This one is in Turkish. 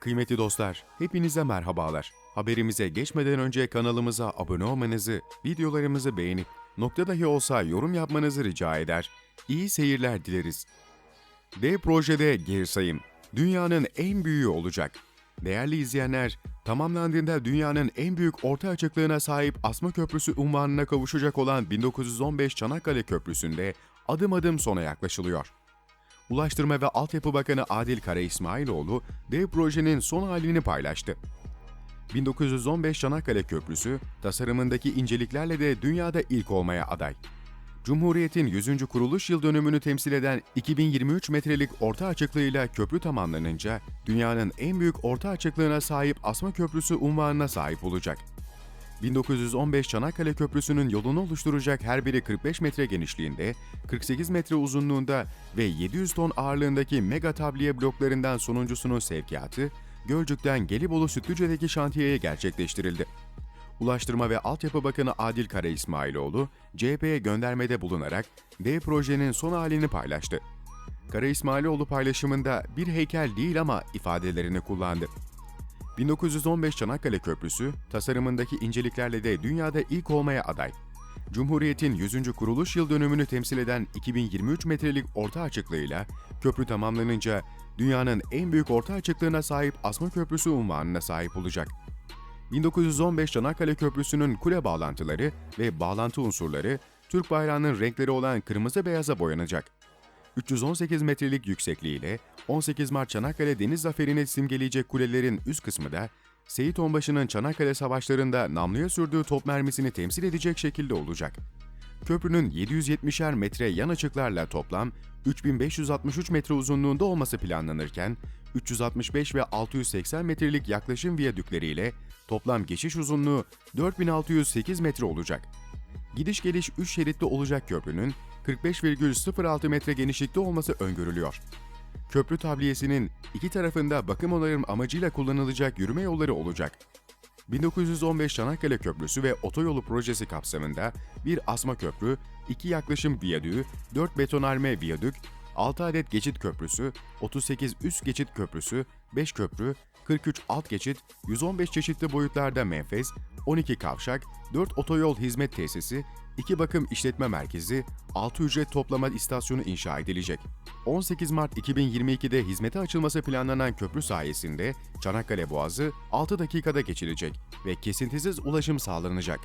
Kıymetli dostlar, hepinize merhabalar. Haberimize geçmeden önce kanalımıza abone olmanızı, videolarımızı beğenip nokta dahi olsa yorum yapmanızı rica eder. İyi seyirler dileriz. D projede geri sayım. Dünyanın en büyüğü olacak. Değerli izleyenler, tamamlandığında dünyanın en büyük orta açıklığına sahip Asma Köprüsü unvanına kavuşacak olan 1915 Çanakkale Köprüsü'nde adım adım sona yaklaşılıyor. Ulaştırma ve Altyapı Bakanı Adil Kara İsmailoğlu, dev projenin son halini paylaştı. 1915 Çanakkale Köprüsü, tasarımındaki inceliklerle de dünyada ilk olmaya aday. Cumhuriyet'in 100. kuruluş yıl dönümünü temsil eden 2023 metrelik orta açıklığıyla köprü tamamlanınca dünyanın en büyük orta açıklığına sahip Asma Köprüsü unvanına sahip olacak. 1915 Çanakkale Köprüsü'nün yolunu oluşturacak her biri 45 metre genişliğinde, 48 metre uzunluğunda ve 700 ton ağırlığındaki mega tabliye bloklarından sonuncusunun sevkiyatı, Gölcük'ten Gelibolu Sütlüce'deki şantiyeye gerçekleştirildi. Ulaştırma ve Altyapı Bakanı Adil Kara İsmailoğlu, CHP'ye göndermede bulunarak D projenin son halini paylaştı. Kara İsmailoğlu paylaşımında bir heykel değil ama ifadelerini kullandı. 1915 Çanakkale Köprüsü, tasarımındaki inceliklerle de dünyada ilk olmaya aday. Cumhuriyet'in 100. kuruluş yıl dönümünü temsil eden 2023 metrelik orta açıklığıyla köprü tamamlanınca dünyanın en büyük orta açıklığına sahip Asma Köprüsü unvanına sahip olacak. 1915 Çanakkale Köprüsü'nün kule bağlantıları ve bağlantı unsurları Türk bayrağının renkleri olan kırmızı beyaza boyanacak. 318 metrelik yüksekliğiyle 18 Mart Çanakkale Deniz Zaferi'ni simgeleyecek kulelerin üst kısmı da Seyit Onbaşı'nın Çanakkale Savaşları'nda namluya sürdüğü top mermisini temsil edecek şekilde olacak. Köprünün 770'er metre yan açıklarla toplam 3563 metre uzunluğunda olması planlanırken, 365 ve 680 metrelik yaklaşım viyadükleriyle toplam geçiş uzunluğu 4608 metre olacak. Gidiş geliş 3 şeritli olacak köprünün 45,06 metre genişlikte olması öngörülüyor. Köprü tabliyesinin iki tarafında bakım onarım amacıyla kullanılacak yürüme yolları olacak. 1915 Çanakkale Köprüsü ve Otoyolu projesi kapsamında bir asma köprü, iki yaklaşım viyadüğü, 4 betonarme viyadük, 6 adet geçit köprüsü, 38 üst geçit köprüsü, 5 köprü, 43 alt geçit, 115 çeşitli boyutlarda menfez, 12 kavşak, 4 otoyol hizmet tesisi, 2 bakım işletme merkezi, 6 ücret toplama istasyonu inşa edilecek. 18 Mart 2022'de hizmete açılması planlanan köprü sayesinde Çanakkale Boğazı 6 dakikada geçilecek ve kesintisiz ulaşım sağlanacak.